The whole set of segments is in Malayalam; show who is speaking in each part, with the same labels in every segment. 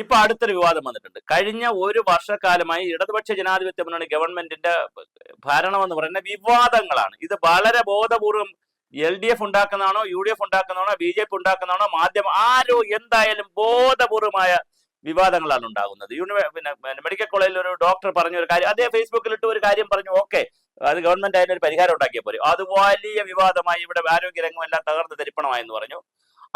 Speaker 1: ഇപ്പൊ അടുത്തൊരു വിവാദം വന്നിട്ടുണ്ട്. കഴിഞ്ഞ ഒരു വർഷക്കാലമായി ഇടതുപക്ഷ ജനാധിപത്യ മുന്നണി ഗവൺമെന്റിന്റെ ഭരണം എന്ന് പറയുന്ന വിവാദങ്ങളാണ്. ഇത് വളരെ ബോധപൂർവം എൽ ഡി എഫ് ഉണ്ടാക്കുന്നതാണോ യു ഡി എഫ് ഉണ്ടാക്കുന്നതാണോ ബി ജെ പി ഉണ്ടാക്കുന്നതാണോ മാധ്യമം ആരോ എന്തായാലും ബോധപൂർവമായ വിവാദങ്ങളാണ് ഉണ്ടാകുന്നത്. യൂണിവേ പിന്നെ പിന്നെ മെഡിക്കൽ കോളേജിൽ ഒരു ഡോക്ടർ പറഞ്ഞ ഒരു കാര്യം അതേ ഫേസ്ബുക്കിൽ ഇട്ട് ഒരു കാര്യം പറഞ്ഞു ഓക്കെ അത് ഗവൺമെന്റ് അതിനൊരു പരിഹാരം ഉണ്ടാക്കിയ പോലും അത് വലിയ വിവാദമായി ഇവിടെ ആരോഗ്യരംഗം എല്ലാം തകർന്ന് തരിപ്പണമായെന്ന് പറഞ്ഞു.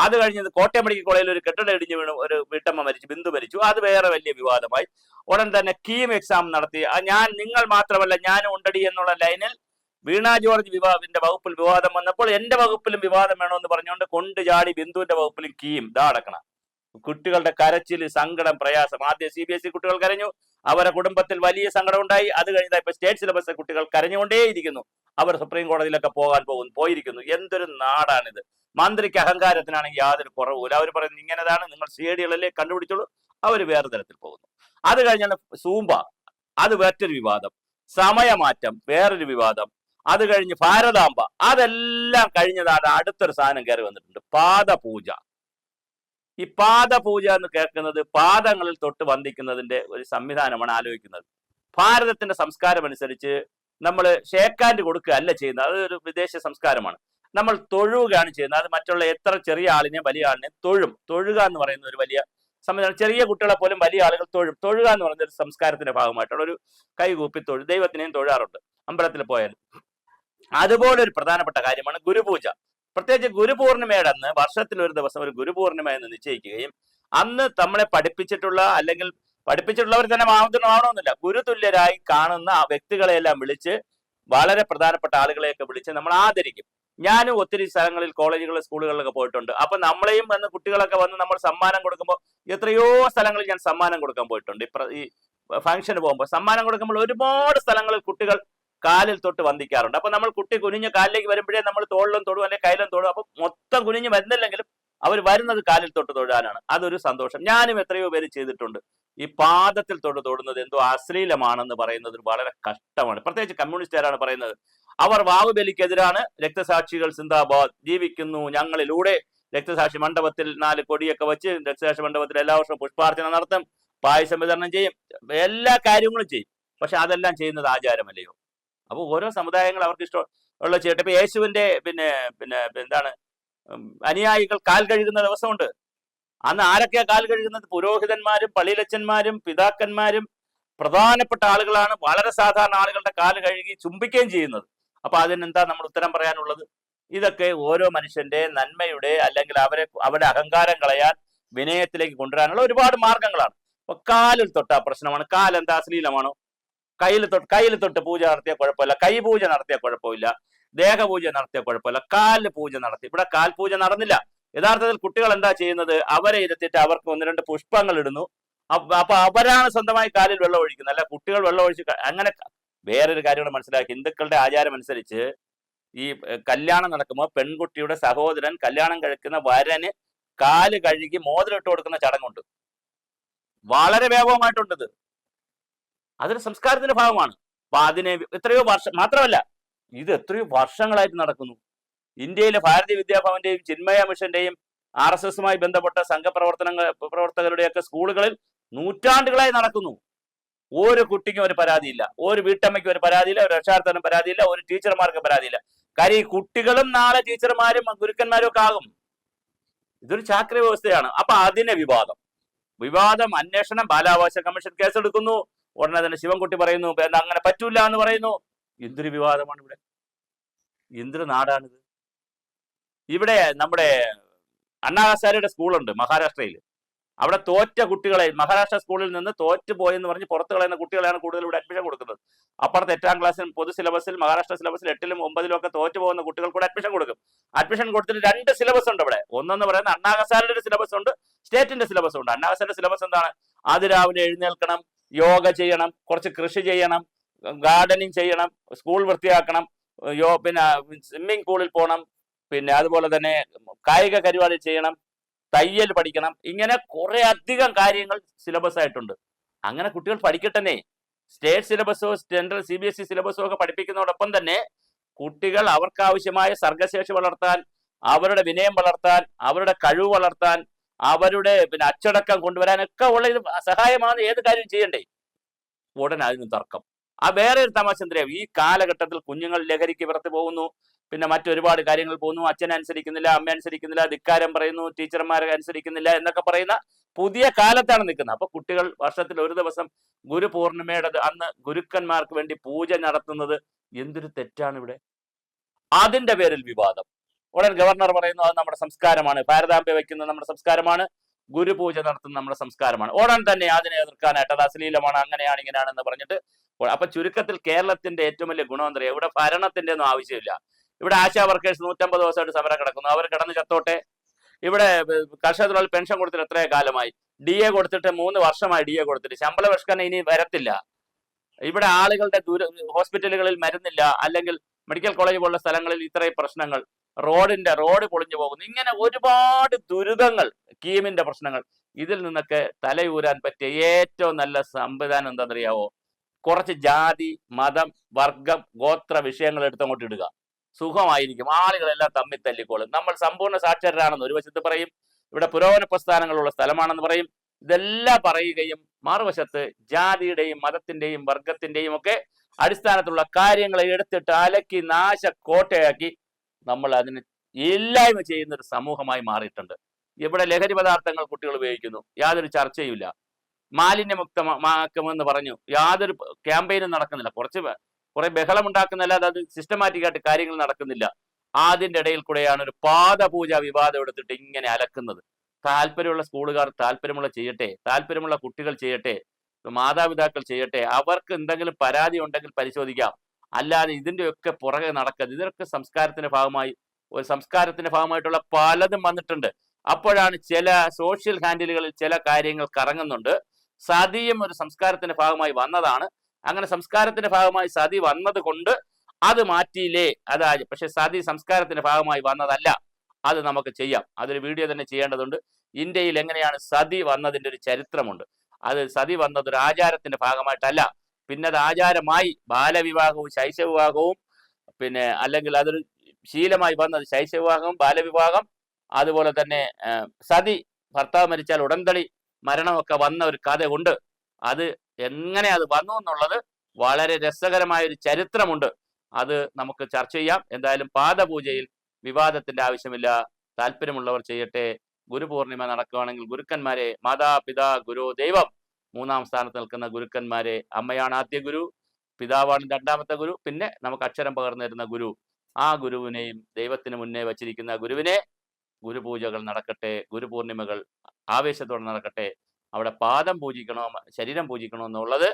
Speaker 1: അത് കഴിഞ്ഞ് കോട്ടയം മെഡിക്കൽ കോളേജിൽ ഒരു കെട്ടിടം ഇടിഞ്ഞ് വീണു ഒരു വീട്ടമ്മ മരിച്ചു ബിന്ദു മരിച്ചു. അത് വേറെ വലിയ വിവാദമായി. ഉടൻ തന്നെ കീം എക്സാം നടത്തി. ഞാൻ നിങ്ങൾ മാത്രമല്ല ഞാനും ഉണ്ടടി എന്നുള്ള ലൈനിൽ വീണ ജോർജ് വിവാഹത്തിന്റെ വകുപ്പിൽ വിവാദം വന്നപ്പോൾ എന്റെ വകുപ്പിലും വിവാദം വേണമെന്ന് പറഞ്ഞുകൊണ്ട് കൊണ്ട് ചാടി ബിന്ദുവിന്റെ വകുപ്പിലും കീം. ഇതാ കുട്ടികളുടെ കരച്ചിൽ സങ്കടം പ്രയാസം. ആദ്യം സി ബി എസ് ഇ കുട്ടികൾ കരഞ്ഞു. അവരുടെ കുടുംബത്തിൽ വലിയ സങ്കടമുണ്ടായി. അത് കഴിഞ്ഞാൽ ഇപ്പൊ സ്റ്റേറ്റ് സിലബസ് കുട്ടികൾ കരഞ്ഞുകൊണ്ടേയിരിക്കുന്നു. അവർ സുപ്രീം കോടതിയിലൊക്കെ പോകാൻ പോകുന്നു പോയിരിക്കുന്നു. എന്തൊരു നാടാണിത്. മന്ത്രിക്ക് അഹങ്കാരത്തിനാണെങ്കിൽ യാതൊരു കുറവുമില്ല. അവർ പറയുന്നത് ഇങ്ങനെതാണ്. നിങ്ങൾ സി ഐ ഡികളല്ലേ കണ്ടുപിടിച്ചോളൂ. അവർ വേറെ തരത്തിൽ പോകുന്നു. അത് കഴിഞ്ഞാണ് സൂമ്പ അത് മറ്റൊരു വിവാദം. സമയമാറ്റം വേറൊരു വിവാദം. അത് കഴിഞ്ഞ് ഭാരതാംബ. അതെല്ലാം കഴിഞ്ഞതാണ് അടുത്തൊരു സാധനം കയറി വന്നിട്ടുണ്ട്. പാദപൂജ. ഈ പാദ പൂജ എന്ന് കേൾക്കുന്നത് പാദങ്ങളിൽ തൊട്ട് വന്ദിക്കുന്നതിന്റെ ഒരു സംവിധാനമാണ് ആലോചിക്കുന്നത്. ഭാരതത്തിന്റെ സംസ്കാരം അനുസരിച്ച് നമ്മൾ ഷേക്കാൻഡ് കൊടുക്കുക അല്ല ചെയ്യുന്നത്. അത് ഒരു വിദേശ സംസ്കാരമാണ്. നമ്മൾ തൊഴുകയാണ് ചെയ്യുന്നത്. അത് മറ്റുള്ള എത്ര ചെറിയ ആളിനെ വലിയ ആളിനെ തൊഴും. തൊഴുക എന്ന് പറയുന്ന ഒരു വലിയ സംവിധാനം. ചെറിയ കുട്ടികളെ പോലും വലിയ ആളുകൾ തൊഴും. തൊഴുക എന്ന് പറയുന്ന ഒരു സംസ്കാരത്തിന്റെ ഭാഗമായിട്ടുള്ള ഒരു കൈകൂപ്പി തൊഴു ദൈവത്തിനെയും തൊഴാറുണ്ട്. അമ്പലത്തിൽ പോയാൽ. അതുപോലെ ഒരു പ്രധാനപ്പെട്ട കാര്യമാണ് ഗുരുപൂജ. പ്രത്യേകിച്ച് ഗുരുപൂർണിമയുടെ അന്ന് വർഷത്തിൽ ഒരു ദിവസം ഒരു ഗുരുപൂർണിമ എന്ന് നിശ്ചയിക്കുകയും അന്ന് നമ്മളെ പഠിപ്പിച്ചിട്ടുള്ള അല്ലെങ്കിൽ പഠിപ്പിച്ചിട്ടുള്ളവർ തന്നെ മാവുന്നതാവണമെന്നില്ല ഗുരുതുല്യരായി കാണുന്ന ആ വ്യക്തികളെയെല്ലാം വിളിച്ച് വളരെ പ്രധാനപ്പെട്ട ആളുകളെയൊക്കെ വിളിച്ച് നമ്മൾ ആദരിക്കും. ഞാനും ഒത്തിരി സ്ഥലങ്ങളിൽ കോളേജുകളിൽ സ്കൂളുകളിലൊക്കെ പോയിട്ടുണ്ട്. അപ്പൊ നമ്മളെയും വന്ന് കുട്ടികളൊക്കെ വന്ന് നമ്മൾ സമ്മാനം കൊടുക്കുമ്പോൾ എത്രയോ സ്ഥലങ്ങളിൽ ഞാൻ സമ്മാനം കൊടുക്കാൻ പോയിട്ടുണ്ട്. ഈ ഫംഗ്ഷന് പോകുമ്പോൾ സമ്മാനം കൊടുക്കുമ്പോൾ ഒരുപാട് സ്ഥലങ്ങളിൽ കുട്ടികൾ കാലിൽ തൊട്ട് വന്ദിക്കാറുണ്ട്. അപ്പൊ നമ്മൾ കുട്ടി കുനിഞ്ഞ് കാലിലേക്ക് വരുമ്പോഴേ നമ്മൾ തോളിലും തൊടും അല്ലെങ്കിൽ കയ്യിലും തൊടും. അപ്പൊ മൊത്തം കുനിഞ്ഞ് വരുന്നില്ലെങ്കിലും അവർ വരുന്നത് കാലിൽ തൊട്ട് തൊഴാനാണ് അതൊരു സന്തോഷം. ഞാനും എത്രയോ പേര് ചെയ്തിട്ടുണ്ട്. ഈ പാദത്തിൽ തൊട്ട് തൊടുന്നത് എന്തോ അശ്ലീലമാണെന്ന് പറയുന്നത് വളരെ കഷ്ടമാണ്. പ്രത്യേകിച്ച് കമ്മ്യൂണിസ്റ്റുകാരാണ് പറയുന്നത്. അവർ വാവുബലിക്കെതിരാണ് രക്തസാക്ഷികൾ സിന്ദാബാദ് ജീവിക്കുന്നു ഞങ്ങളിലൂടെ. രക്തസാക്ഷി മണ്ഡപത്തിൽ നാല് കൊടിയൊക്കെ വെച്ച് രക്തസാക്ഷി മണ്ഡപത്തിൽ എല്ലാ വർഷവും പുഷ്പാർച്ചന നടത്തും പായസം വിതരണം ചെയ്യും എല്ലാ കാര്യങ്ങളും ചെയ്യും. പക്ഷെ അതെല്ലാം ചെയ്യുന്നത് ആചാരമല്ലയോ? അപ്പോൾ ഓരോ സമുദായങ്ങൾ അവർക്ക് ഇഷ്ടം ഉള്ള ചെയ്യട്ടെ ഇപ്പൊ യേശുവിന്റെ പിന്നെ പിന്നെ എന്താണ് അനുയായികൾ കാൽ കഴുകുന്ന ദിവസമുണ്ട്. അന്ന് ആരൊക്കെയാ കാൽ കഴുകുന്നത്? പുരോഹിതന്മാരും പള്ളിയിലച്ചന്മാരും പിതാക്കന്മാരും പ്രധാനപ്പെട്ട ആളുകളാണ് വളരെ സാധാരണ ആളുകളുടെ കാൽ കഴുകി ചുംബിക്കുകയും ചെയ്യുന്നത്. അപ്പൊ അതിനെന്താ നമ്മൾ ഉത്തരം പറയാനുള്ളത്? ഇതൊക്കെ ഓരോ മനുഷ്യന്റെ നന്മയുടെ അല്ലെങ്കിൽ അവരെ അവരുടെ അഹങ്കാരം കളയാൻ വിനയത്തിലേക്ക് കൊണ്ടുവരാനുള്ള ഒരുപാട് മാർഗങ്ങളാണ്. അപ്പൊ കാലിൽ തൊട്ടാ പ്രശ്നമാണ്. കാലെന്താ അശ്ലീലമാണോ? കയ്യിൽ തൊട്ട് കയ്യിൽ തൊട്ട് പൂജ നടത്തിയ കുഴപ്പമില്ല കൈ പൂജ നടത്തിയ കുഴപ്പമില്ല ദേഹപൂജ നടത്തിയ കുഴപ്പമില്ല കാൽ പൂജ നടത്തി ഇവിടെ കാൽ പൂജ നടന്നില്ല. യഥാർത്ഥത്തിൽ കുട്ടികൾ എന്താ ചെയ്യുന്നത്? അവരെ ഇരുത്തിയിട്ട് അവർക്ക് ഒന്ന് രണ്ട് പുഷ്പങ്ങൾ ഇടുന്നു. അപ്പ- അവരാണ് സ്വന്തമായി കാലിൽ വെള്ളം ഒഴിക്കുന്നത്. അല്ല കുട്ടികൾ വെള്ളം ഒഴിച്ച് അങ്ങനെ വേറൊരു കാര്യം കൂടെ മനസ്സിലാക്കി. ഹിന്ദുക്കളുടെ ആചാരം അനുസരിച്ച് ഈ കല്യാണം നടക്കുമ്പോൾ പെൺകുട്ടിയുടെ സഹോദരൻ കല്യാണം കഴിക്കുന്ന വരന് കാൽ കഴുകി മോതിരിട്ട് കൊടുക്കുന്ന ചടങ്ങുണ്ട്. വളരെ വ്യാപകമായിട്ടുണ്ട് ഇത്. അതൊരു സംസ്കാരത്തിന്റെ ഭാഗമാണ്. അപ്പൊ അതിനെ എത്രയോ വർഷം മാത്രമല്ല ഇത് എത്രയോ വർഷങ്ങളായിട്ട് നടക്കുന്നു. ഇന്ത്യയിലെ ഭാരതീയ വിദ്യാഭവന്റെയും ചിന്മയ മിഷന്റെയും ആർ എസ് എസുമായി ബന്ധപ്പെട്ട സംഘപ്രവർത്തനങ്ങൾ പ്രവർത്തകരുടെയൊക്കെ സ്കൂളുകളിൽ നൂറ്റാണ്ടുകളായി നടക്കുന്നു. ഒരു കുട്ടിക്കും ഒരു പരാതിയില്ല. ഒരു വീട്ടമ്മയ്ക്കും ഒരു പരാതിയില്ല. ഒരു രക്ഷാർത്ഥനും പരാതിയില്ല. ഒരു ടീച്ചർമാർക്കും പരാതിയില്ല. കാര്യം ഈ കുട്ടികളും നാളെ ടീച്ചർമാരും ഗുരുക്കന്മാരും ഒക്കെ ആകും. ഇതൊരു ചാക്രി വ്യവസ്ഥയാണ്. അപ്പൊ അതിനെ വിവാദം. വിവാദം അന്വേഷണം ബാലാവകാശ കമ്മീഷൻ കേസെടുക്കുന്നു. ഉടനെ തന്നെ ശിവൻകുട്ടി പറയുന്നു "എന്താ അങ്ങനെ പറ്റൂല എന്ന് പറയുന്നു. എന്തൊരു വിവാദമാണ് ഇവിടെ. എന്തൊരു നാടാണിത്. ഇവിടെ നമ്മുടെ അണ്ണാഹസാരിയുടെ സ്കൂളുണ്ട് മഹാരാഷ്ട്രയിൽ അവിടെ തോറ്റ കുട്ടികളെ മഹാരാഷ്ട്ര സ്കൂളിൽ നിന്ന് തോറ്റു പോയെന്ന് പറഞ്ഞ് പുറത്ത് കളയുന്ന കുട്ടികളെയാണ് കൂടുതൽ ഇവിടെ അഡ്മിഷൻ കൊടുക്കുന്നത്. അപ്പുറത്ത് എട്ടാം ക്ലാസ്സിൽ പൊതു സിലബസിൽ മഹാരാഷ്ട്ര സിലബസിൽ എട്ടിലും ഒമ്പതിലും ഒക്കെ തോറ്റു പോകുന്ന കുട്ടികൾ കൂടെ അഡ്മിഷൻ കൊടുക്കും. അഡ്മിഷൻ കൊടുത്തിട്ട് രണ്ട് സിലബസ് ഉണ്ട് ഇവിടെ. ഒന്നെന്ന് പറയുന്നത് അണ്ണാഹസാരിയുടെ സിലബസ് ഉണ്ട് സ്റ്റേറ്റിന്റെ സിലബസ് ഉണ്ട്. അണ്ണാഹസാരുടെ സിലബസ് എന്താണ്? അതിരാവിലെ എഴുന്നേൽക്കണം യോഗ ചെയ്യണം കുറച്ച് കൃഷി ചെയ്യണം ഗാർഡനിങ് ചെയ്യണം സ്കൂൾ വൃത്തിയാക്കണം യോ പിന്നെ സ്വിമ്മിംഗ് പൂളിൽ പോകണം പിന്നെ അതുപോലെ തന്നെ കായിക പരിപാടി ചെയ്യണം തയ്യൽ പഠിക്കണം ഇങ്ങനെ കുറേ അധികം കാര്യങ്ങൾ സിലബസ് ആയിട്ടുണ്ട്. അങ്ങനെ കുട്ടികൾ പഠിക്കട്ടെ state സിലബസോ central C B S E സിലബസോ ഒക്കെ പഠിപ്പിക്കുന്നതോടൊപ്പം തന്നെ കുട്ടികൾ അവർക്കാവശ്യമായ സർഗശേഷി വളർത്താൻ അവരുടെ വിനയം വളർത്താൻ അവരുടെ കഴിവ് വളർത്താൻ അവരുടെ പിന്നെ അച്ചടക്കം കൊണ്ടുവരാനൊക്കെ ഉള്ള സഹായമാണ് ഏത് കാര്യം ചെയ്യണ്ടേ? ഉടനെ അതിന് തർക്കം. ആ വേറെ ഒരു തമാശ എന്തറിയാം ഈ കാലഘട്ടത്തിൽ കുഞ്ഞുങ്ങൾ ലഹരിക്ക് പുറത്ത് പോകുന്നു. പിന്നെ മറ്റൊരുപാട് കാര്യങ്ങൾ പോകുന്നു. അച്ഛൻ അനുസരിക്കുന്നില്ല അമ്മ അനുസരിക്കുന്നില്ല ധിക്കാരം പറയുന്നു ടീച്ചർമാരെ അനുസരിക്കുന്നില്ല എന്നൊക്കെ പറയുന്ന പുതിയ കാലത്താണ് നിൽക്കുന്നത്. അപ്പൊ കുട്ടികൾ വർഷത്തിൽ ഒരു ദിവസം ഗുരു പൂർണിമയുടെ അന്ന് ഗുരുക്കന്മാർക്ക് വേണ്ടി പൂജ നടത്തുന്നത് എന്തൊരു തെറ്റാണ് ഇവിടെ അതിന്റെ പേരിൽ വിവാദം. ഉടൻ ഗവർണർ പറയുന്നു അത് നമ്മുടെ സംസ്കാരമാണ്. ഭാരതാംബ വയ്ക്കുന്നത് നമ്മുടെ സംസ്കാരമാണ്. ഗുരുപൂജ നടത്തുന്ന നമ്മുടെ സംസ്കാരമാണ്. ഉടൻ തന്നെ അതിനെ എതിർക്കാനായിട്ട് അത് അശ്ലീലമാണ് അങ്ങനെയാണ് ഇങ്ങനെയാണെന്ന് പറഞ്ഞിട്ട് അപ്പൊ ചുരുക്കത്തിൽ കേരളത്തിന്റെ ഏറ്റവും വലിയ ഗുണം എന്താ ഇവിടെ ഭരണത്തിന്റെ ഒന്നും ആവശ്യമില്ല. ഇവിടെ ആശാ വർക്കേഴ്സ് നൂറ്റമ്പത് ദിവസമായിട്ട് സമരം കിടക്കുന്നു. അവർ കിടന്ന് ചത്തോട്ടെ. ഇവിടെ കർഷക തൊഴിലാളി പെൻഷൻ കൊടുത്തിട്ട് എത്രയോ കാലമായി. ഡി എ കൊടുത്തിട്ട് മൂന്ന് വർഷമായി ഡി എ കൊടുത്തിട്ട്. ശമ്പള പരിഷ്കരണം ഇനി വരത്തില്ല. ഇവിടെ ആളുകളുടെ ദൂര ഹോസ്പിറ്റലുകളിൽ മരുന്നില്ല. അല്ലെങ്കിൽ മെഡിക്കൽ കോളേജ് പോലുള്ള സ്ഥലങ്ങളിൽ ഇത്രയും പ്രശ്നങ്ങൾ റോഡിന്റെ റോഡ് പൊളിഞ്ഞു പോകുന്നു. ഇങ്ങനെ ഒരുപാട് ദുരിതങ്ങൾ കീമിന്റെ പ്രശ്നങ്ങൾ. ഇതിൽ നിന്നൊക്കെ തലയൂരാൻ പറ്റിയ ഏറ്റവും നല്ല സംവിധാനം എന്താണെന്നറിയാവോ? കുറച്ച് ജാതി മതം വർഗം ഗോത്ര വിഷയങ്ങൾ എടുത്തങ്ങോട്ട് ഇടുക. സുഖമായിരിക്കും. ആളുകളെല്ലാം തമ്മിൽ തല്ലിക്കോളും. നമ്മൾ സമ്പൂർണ സാക്ഷരരാണെന്ന് ഒരു വശത്ത് പറയും. ഇവിടെ പുരോഗമന പ്രസ്ഥാനങ്ങളുള്ള സ്ഥലമാണെന്ന് പറയും. ഇതെല്ലാം പറയുകയും മറുവശത്ത് ജാതിയുടെയും മതത്തിന്റെയും വർഗത്തിന്റെയും ഒക്കെ അടിസ്ഥാനത്തിലുള്ള കാര്യങ്ങളെ എടുത്തിട്ട് അലക്കി നാശ കോട്ടയാക്കി നമ്മൾ അതിന് ഇല്ലായ്മ ചെയ്യുന്ന ഒരു സമൂഹമായി മാറിയിട്ടുണ്ട്. ഇവിടെ ലഹരി പദാർത്ഥങ്ങൾ കുട്ടികൾ ഉപയോഗിക്കുന്നു. യാതൊരു ചർച്ചയുമില്ല. മാലിന്യമുക്തമാക്കുമെന്ന് പറഞ്ഞു. യാതൊരു ക്യാമ്പയിനും നടക്കുന്നില്ല. കുറച്ച് കുറെ ബഹളം ഉണ്ടാക്കുന്നല്ലാതെ അത് സിസ്റ്റമാറ്റിക് ആയിട്ട് കാര്യങ്ങൾ നടക്കുന്നില്ല. അതിന്റെ ഇടയിൽ കൂടെയാണ് ഒരു പാദപൂജ വിവാദം എടുത്തിട്ട് ഇങ്ങനെ അലക്കുന്നത്. താല്പര്യമുള്ള സ്കൂളുകാർ താല്പര്യമുള്ള ചെയ്യട്ടെ താല്പര്യമുള്ള കുട്ടികൾ ചെയ്യട്ടെ മാതാപിതാക്കൾ ചെയ്യട്ടെ അവർക്ക് എന്തെങ്കിലും പരാതി ഉണ്ടെങ്കിൽ പരിശോധിക്കാം. അല്ലാതെ ഇതിന്റെയൊക്കെ പുറകെ നടക്കരുത്. ഇതൊക്കെ സംസ്കാരത്തിന്റെ ഭാഗമായി ഒരു സംസ്കാരത്തിന്റെ ഭാഗമായിട്ടുള്ള പലതും വന്നിട്ടുണ്ട്. അപ്പോഴാണ് ചില സോഷ്യൽ ഹാൻഡിലുകളിൽ ചില കാര്യങ്ങൾ കറങ്ങുന്നുണ്ട്. സതിയും ഒരു സംസ്കാരത്തിന്റെ ഭാഗമായി വന്നതാണ്. അങ്ങനെ സംസ്കാരത്തിന്റെ ഭാഗമായി സതി വന്നത് കൊണ്ട് അത് മാറ്റിയില്ലേ? അതായത് പക്ഷെ സതി സംസ്കാരത്തിന്റെ ഭാഗമായി വന്നതല്ല. അത് നമുക്ക് ചെയ്യാം. അതൊരു വീഡിയോ തന്നെ ചെയ്യേണ്ടതുണ്ട്. ഇന്ത്യയിൽ എങ്ങനെയാണ് സതി വന്നതിന്റെ ഒരു ചരിത്രമുണ്ട്. അത് സതി വന്നത് ഒരു ആചാരത്തിന്റെ ഭാഗമായിട്ടല്ല. പിന്നെ അത് ആചാരമായി ബാലവിവാഹവും ശൈശവിവാഹവും പിന്നെ അല്ലെങ്കിൽ അതൊരു ശീലമായി വന്നത് ശൈശവിവാഹം ബാലവിവാഹം അതുപോലെ തന്നെ സതി ഭർത്താവ് മരിച്ചാൽ ഉടന്തളി മരണമൊക്കെ വന്ന ഒരു കഥ ഉണ്ട് അത് എങ്ങനെ അത് വന്നു എന്നുള്ളത് വളരെ രസകരമായ ഒരു ചരിത്രമുണ്ട്. അത് നമുക്ക് ചർച്ച ചെയ്യാം. എന്തായാലും പാദപൂജയിൽ വിവാദത്തിന്റെ ആവശ്യമില്ല. താല്പര്യമുള്ളവർ ചെയ്യട്ടെ. ഗുരുപൂർണിമ നടക്കുകയാണെങ്കിൽ ഗുരുക്കന്മാരെ മാതാപിതാ ഗുരു ദൈവം മൂന്നാം സ്ഥാനത്ത് നിൽക്കുന്ന ഗുരുക്കന്മാരെ അമ്മയാണ് ആദ്യ ഗുരു പിതാവാണ് രണ്ടാമത്തെ ഗുരു പിന്നെ നമുക്ക് അക്ഷരം പകർന്നു തരുന്ന ഗുരു. ആ ഗുരുവിനെയും ദൈവത്തിന് മുന്നേ വച്ചിരിക്കുന്ന ഗുരുവിനെ ഗുരുപൂജകൾ നടക്കട്ടെ ഗുരുപൂർണിമകൾ ആവേശത്തോടെ നടക്കട്ടെ. അവിടെ പാദം പൂജിക്കണോ ശരീരം പൂജിക്കണോ എന്നുള്ളത്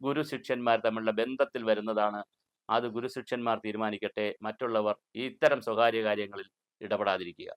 Speaker 1: ഗുരു ശിഷ്യന്മാർ തമ്മിലുള്ള ബന്ധത്തിൽ വരുന്നതാണ്. അത് ഗുരു ശിഷ്യന്മാർ തീരുമാനിക്കട്ടെ. മറ്റുള്ളവർ ഇത്തരം സ്വകാര്യ കാര്യങ്ങളിൽ ഇടപെടാതിരിക്കുക.